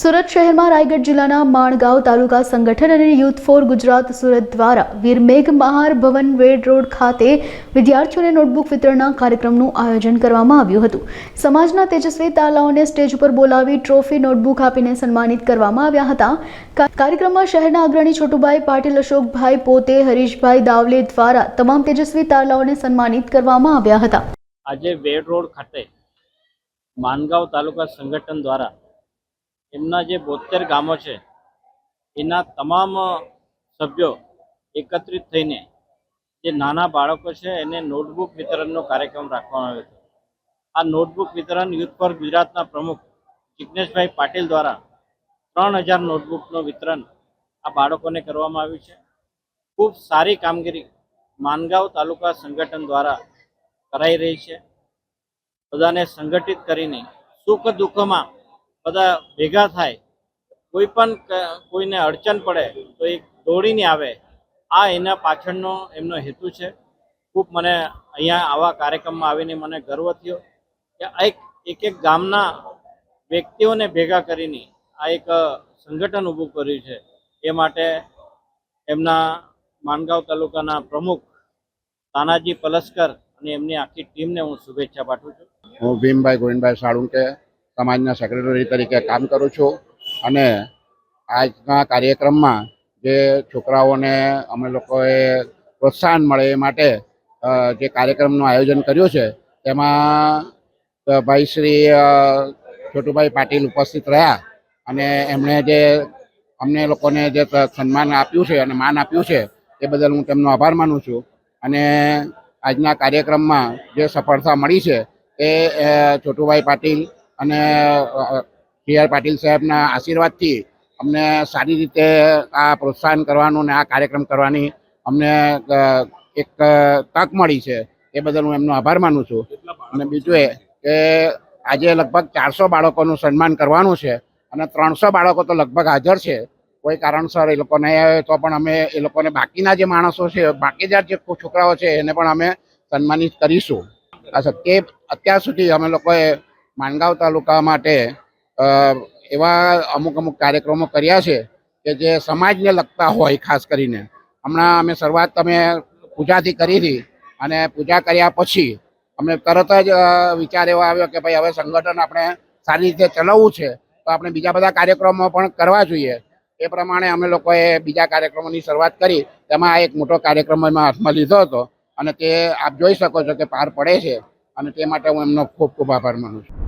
સુરત શહેરમાં રાયગઢ જિલ્લાના માણગાંવ તાલુકા સંગઠન અને યુથ ફોર ગુજરાત સુરત દ્વારા વીર મહાર ભવન વેડ રોડ ખાતે વિદ્યાર્થીઓને નોટબુક વિતરણના કાર્યક્રમનું આયોજન કરવામાં આવ્યું હતું. સમાજના તેજસ્વી તાલાઓને સ્ટેજ ઉપર બોલાવી ટ્રોફી, નોટબુક આપીને સન્માનિત કરવામાં આવ્યા હતા. કાર્યક્રમમાં શહેરના અગ્રણી છોટુભાઈ પાટીલ, અશોકભાઈ પોતે, હરીશભાઈ દાવલે દ્વારા તમામ તેજસ્વી તાલાઓને સન્માનિત કરવામાં આવ્યા હતા. આજે વેડ રોડ ખાતે માનગાંવ તાલુકા સંગઠન દ્વારા એમના જે બોતેર ગામો છે, એના તમામ સભ્યો એકત્રિત થઈને જે નાના બાળકો છે, એને નોટબુક વિતરણનો કાર્યક્રમ રાખવામાં આવ્યો હતો. આ નોટબુક વિતરણ યુથ ફોર ગુજરાતના પ્રમુખ જિજ્ઞેશભાઈ પાટીલ દ્વારા ત્રણ હજાર નોટબુકનું વિતરણ આ બાળકોને કરવામાં આવ્યું છે. ખૂબ સારી કામગીરી માનગાંવ તાલુકા સંગઠન દ્વારા કરાઈ રહી છે. બધાને સંગઠિત કરીને સુખ દુઃખમાં બધા ભેગા થાય, કોઈ પણ કોઈને અડચણ પડે તો એ દોડીને આવે. આ એના પાછળનો એમનો હેતુ છે. ખૂબ મને અહીંયા આવા કાર્યક્રમમાં આવીને મને ગર્વ થયો કે એક એક એક ગામના વ્યક્તિઓને ભેગા કરીને આ એક સંગઠન ઊભું કર્યું છે. એ માટે એમના માનગાંવ તાલુકાના પ્રમુખ તાનાજી પલસ્કર અને એમની આખી ટીમને હું શુભેચ્છા પાઠવું છું. હું ભીમભાઈ ગોવિંદભાઈ સાળુંકે સમાજના સેક્રેટરી તરીકે કામ કરું છું. અને આજના કાર્યક્રમમાં જે છોકરાઓને અમે લોકોએ પ્રોત્સાહન મળે એ માટે જે કાર્યક્રમનું આયોજન કર્યું છે, તેમાં ભાઈ શ્રી છોટુભાઈ પાટીલ ઉપસ્થિત રહ્યા. અને એમણે જે અમને લોકોને જે સન્માન આપ્યું છે અને માન આપ્યું છે, એ બદલ હું તેમનો આભાર માનું છું. અને આજના કાર્યક્રમમાં જે સફળતા મળી છે, એ છોટુભાઈ પાટીલ અને સી આર પાટીલ સાહેબના આશીર્વાદથી અમને સારી રીતે આ પ્રોત્સાહન કરવાનું ને આ કાર્યક્રમ કરવાની અમને એક તક મળી છે. એ બદલ હું એમનો આભાર માનું છું. અને બીજું એ કે આજે લગભગ ચારસો બાળકોનું સન્માન કરવાનું છે અને ત્રણસો બાળકો તો લગભગ હાજર છે. કોઈ કારણસર એ લોકો નહીં આવે તો પણ અમે એ લોકોને બાકીના જે માણસો છે બાકીના જે છોકરાઓ છે એને પણ અમે સન્માનિત કરીશું. તે અત્યાર સુધી અમે લોકોએ માનગાંવ તાલુકા માટે એવા અમુક અમુક કાર્યક્રમો કર્યા છે કે જે સમાજને લગતા હોય ખાસ કરીને. હમણાં અમે શરૂઆત તમે પૂજાથી કરી હતી અને પૂજા કર્યા પછી અમે તરત જ વિચાર એવો આવ્યો કે ભાઈ હવે સંગઠન આપણે સારી રીતે ચલાવવું છે, તો આપણે બીજા બધા કાર્યક્રમો પણ કરવા જોઈએ. એ પ્રમાણે અમે લોકોએ બીજા કાર્યક્રમોની શરૂઆત કરી. તેમાં એક મોટો કાર્યક્રમ એમાં હાથમાં લીધો હતો અને તે આપ જોઈ શકો છો કે પાર પડે છે અને તે માટે હું એમનો ખૂબ ખૂબ આભાર માનું છું.